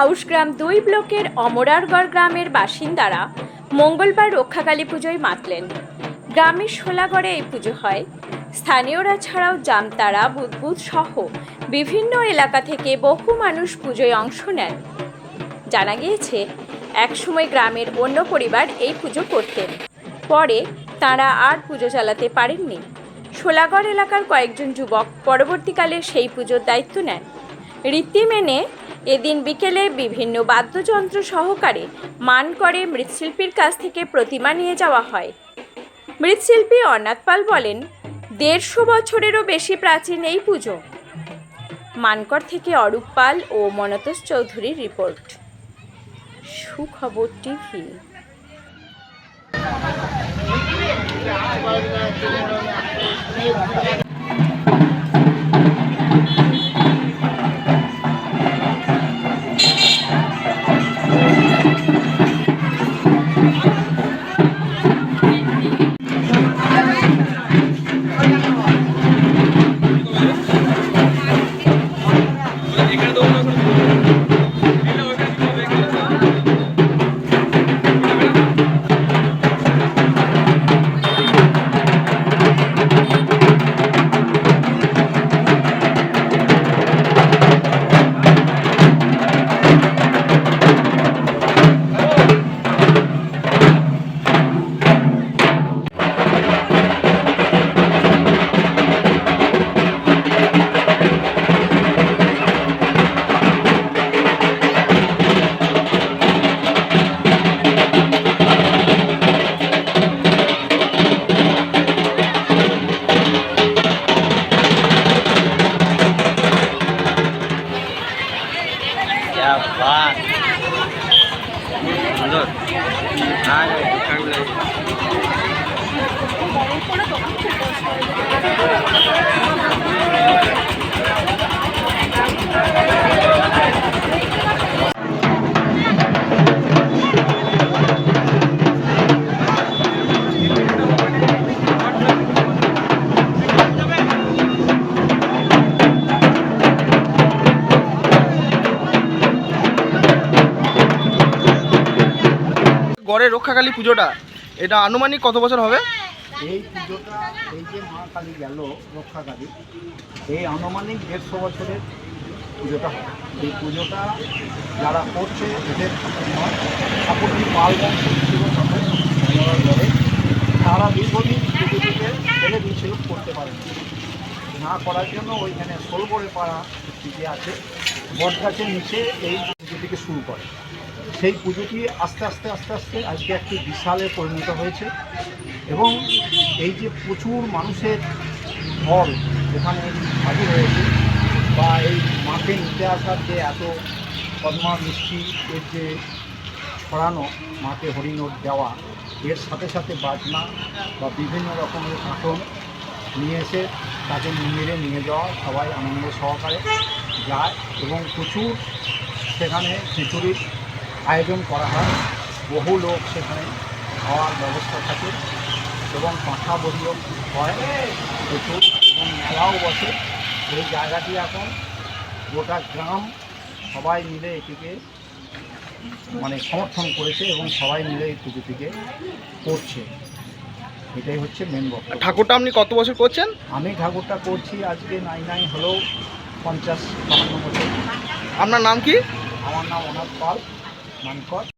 আউশগ্রাম দুই ব্লকের অমরারগড় গ্রামের বাসিন্দারা মঙ্গলবার রক্ষাকালী পুজোয় মাতলেন। গ্রামের শোলাগড়ে এই পুজো হয়। স্থানীয়রা ছাড়াও জামতারা, বুদবুদ সহ বিভিন্ন এলাকা থেকে বহু মানুষ পুজোয় অংশ নেন। জানা গিয়েছে, একসময় গ্রামের অন্য পরিবার এই পুজো করতেন। পরে তারা আর পুজো চালাতে পারেননি। শোলাগড় এলাকার কয়েকজন যুবক পরবর্তীকালে সেই পুজোর দায়িত্ব নেন। রীতি মেনে এদিন বিকেলে বিভিন্ন বাদ্যযন্ত্র সহকারে মান করে মৃৎশিল্পীর কাছ থেকে প্রতিমা নিয়ে যাওয়া হয়। মৃৎশিল্পী অর্ণাথ পাল বলেন, দেড়শো বছরেরও বেশি প্রাচীন এই পুজো। মানকর থেকে অরূপ পাল ও মনতোষ চৌধুরীর রিপোর্ট। সুখবর TV. Vâng. ba rồi. Hai này căng lên গড়ের রক্ষাকালী পুজোটা। এটা আনুমানিক কত বছর হবে? এই পুজোটা, এই যে মা কালী গেল রক্ষা কালী এই আনুমানিক দেড়শো বছরের পুজোটা হয় এই পুজোটা যারা করছে, এদের ঠাকুরটি পাল তারা দীর্ঘদিন পুজোটিতে ফেলে করতে পারেন। না করার জন্য ওইখানে সোলগড়ে পাড়া দিকে আছে, বটগাছের নিচে এই পুজোটিকে শুরু করে। সেই পুজোটি আস্তে আস্তে আস্তে আস্তে আজকে একটি বিশালে পরিণত হয়েছে। এবং এই যে প্রচুর মানুষের ঢল এখানে হাজির হয়েছে বা এই মাকে নিতে আসার যে এত পদ্মা মিষ্টি এর যে ছড়ানো মাকে হরিণোট দেওয়া, এর সাথে সাথে বাজনা বা বিভিন্ন রকমের কাঁটন নিয়ে এসে তাকে মন্দিরে নিয়ে যাওয়া, সবাই আনন্দ সহকারে যায় এবং প্রচুর সেখানে খিচুড়ির আয়োজন করা হয়। বহু লোক সেখানে খাওয়ার ব্যবস্থা থাকে এবং পাঁঠা বলিও হয় প্রচুর এবং মেলাও বসে। এই জায়গাটি এখন গোটা গ্রাম সবাই মিলে এটিকে মানে সমর্থন করেছে এবং সবাই মিলে এই পুজোটিকে করছে। এটাই হচ্ছে মেন বক্তব্য। ঠাকুরটা আপনি কত বছর করছেন? আমি ঠাকুরটা করছি আজকে নাই নাই হলেও পঞ্চাশ বাহান্ন বছর। আপনার নাম কি? আমার নাম অনাথ পাল। মানকর